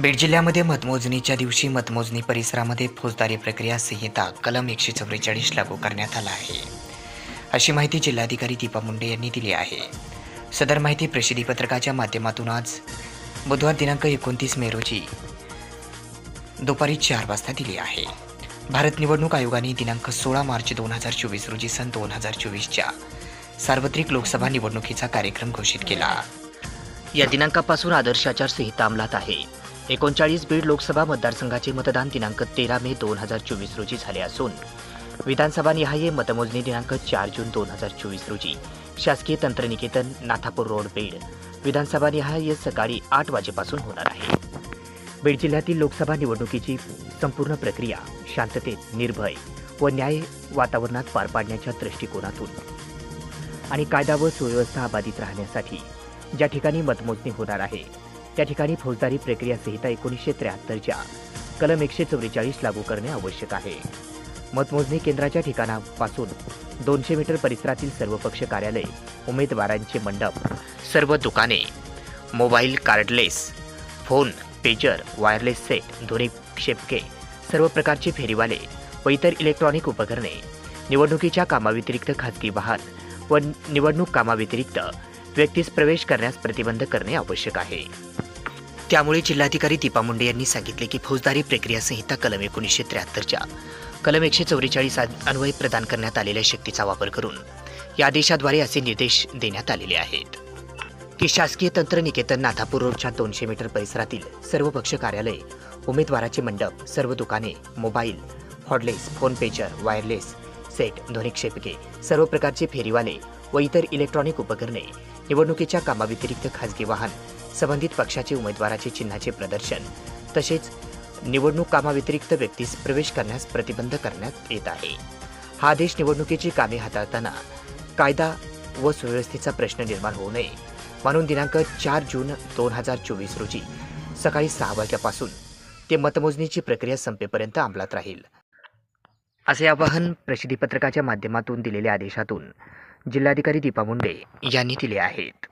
बीड जिल्ह्यामध्ये मतमोजणीच्या दिवशी मतमोजणी परिसरामध्ये फौजदारी प्रक्रिया संहिता कलम एकशे चव्वेचाळीस लागू करण्यात आला आहे. अशी माहिती जिल्हाधिकारी दीपा मुंडे यांनी दिली आहे. सदर माहिती प्रसिद्धीपत्रकाच्या माध्यमातून आज बुधवार दिनांक एकोणतीस मे रोजी दुपारी चार वाजता दिली आहे. भारत निवडणूक आयोगाने दिनांक सोळा मार्च दोन हजार चोवीस रोजी सन दोन हजार चोवीसच्या सार्वत्रिक लोकसभा निवडणुकीचा कार्यक्रम घोषित केला. या दिनांकापासून आदर्श आचारसंहिता अंमलात आहे. एकोणचाळीस बीड लोकसभा मतदारसंघाचे मतदान दिनांक तेरा मे दोन हजार चोवीस रोजी झाले असून विधानसभा निहाय मतमोजणी दिनांक चार जून दोन हजार चोवीस रोजी शासकीय तंत्रनिकेतन नाथापूर रोड बीड. विधानसभा निहाय सकाळी आठ वाजेपासून होणार आहे. बीड जिल्ह्यातील लोकसभा निवडणुकीची संपूर्ण प्रक्रिया शांततेत निर्भय व न्याय वातावरणात पार पाडण्याच्या दृष्टिकोनातून आणि कायदा व सुव्यवस्था अबाधित राहण्यासाठी ज्या ठिकाणी मतमोजणी होणार आहे त्या ठिकाणी फौजदारी प्रक्रिया संहिता एकोणीसशे त्र्याहत्तरच्या कलम एकशे चौवेचाळीस लागू करणे आवश्यक आहे. मतमोजणी केंद्राच्या ठिकाणापासून दोनशे मीटर परिसरातील सर्व पक्ष कार्यालय उमेदवारांचे मंडप सर्व दुकाने mobile cordless phone pager wireless set ध्वनी क्षेपके सर्व प्रकारचे फेरीवाले व इतर इलेक्ट्रॉनिक उपकरणे निवडणुकीच्या कामाव्यतिरिक्त खाजगी वाहन व निवडणूक कामाव्यतिरिक्त व्यक्तीस प्रवेश करण्यास प्रतिबंध करणे आवश्यक आहे. त्यामुळे जिल्हाधिकारी दीपा मुंडे यांनी सांगितले की फौजदारी प्रक्रिया संहिता कलम एकोणीसशे त्र्याहत्तरच्या कलम एकशे चौवेचाळीस अन्वय प्रदान करण्यात आलेल्या शक्तीचा वापर करून या आदेशाद्वारे असे निर्देश देण्यात आलेले आहेत. की शासकीय तंत्रनिकेतन नाथापूर रोडच्या दोनशे मीटर परिसरातील सर्व पक्ष कार्यालय उमेदवाराचे मंडप सर्व दुकाने mobile हॉटलेस phone pager wireless set ध्वनिक्षेपके सर्व प्रकारचे फेरीवाले व इतर इलेक्ट्रॉनिक उपकरणे निवडणुकीच्या कामाव्यतिरिक्त खाजगी वाहन संबंधित पक्षाचे उमेदवाराचे चिन्हाचे प्रदर्शन तसेच निवडणूक कामाव्यतिरिक्त व्यक्तीस प्रवेश करण्यास प्रतिबंध करण्यात येत आहे. हा आदेश निवडणुकीची कामे हाताळताना कायदा व सुव्यवस्थेचा प्रश्न निर्माण होऊ नये म्हणून दिनांक चार जून दोन हजार चोवीस रोजी सकाळी सहा वाजल्यापासून ते मतमोजणीची प्रक्रिया संपेपर्यंत अंमलात राहील. असे आवाहन प्रसिद्धीपत्रकाच्या माध्यमातून दिलेल्या आदेशातून जिल्हाधिकारी दीपा मुंडे यांनी दिले आहेत.